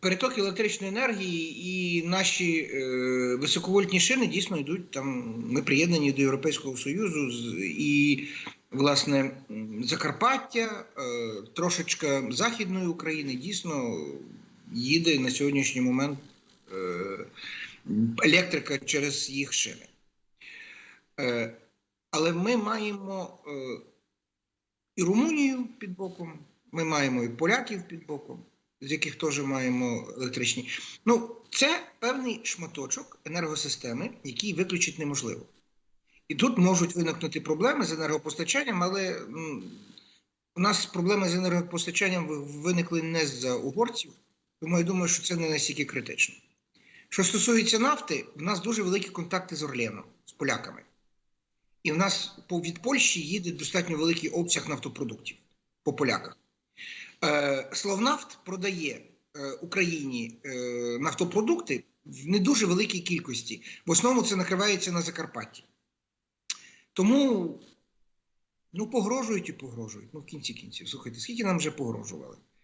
переток електричної енергії і наші е, високовольтні шини дійсно йдуть там. Ми приєднані до Європейського Союзу і, власне, Закарпаття, е, трошечка Західної України дійсно їде на сьогоднішній момент е, електрика через їх шини. Е, але ми маємо е, і Румунію під боком, ми маємо і поляків під боком, з яких теж маємо електричні. Ну, це певний шматочок енергосистеми, який виключити неможливо. І тут можуть виникнути проблеми з енергопостачанням, але у нас проблеми з енергопостачанням виникли не з-за угорців, тому я думаю, що це не настільки критично. Що стосується нафти, в нас дуже великі контакти з Орленом, з поляками. І в нас від Польщі їде достатньо великий обсяг нафтопродуктів по поляках. Е, Словнафт продає е, Україні е, нафтопродукти в не дуже великій кількості. В основному це накривається на Закарпатті. Тому ну, погрожують і погрожують. Ну, в кінці кінців. Слухайте, скільки нам вже погрожували?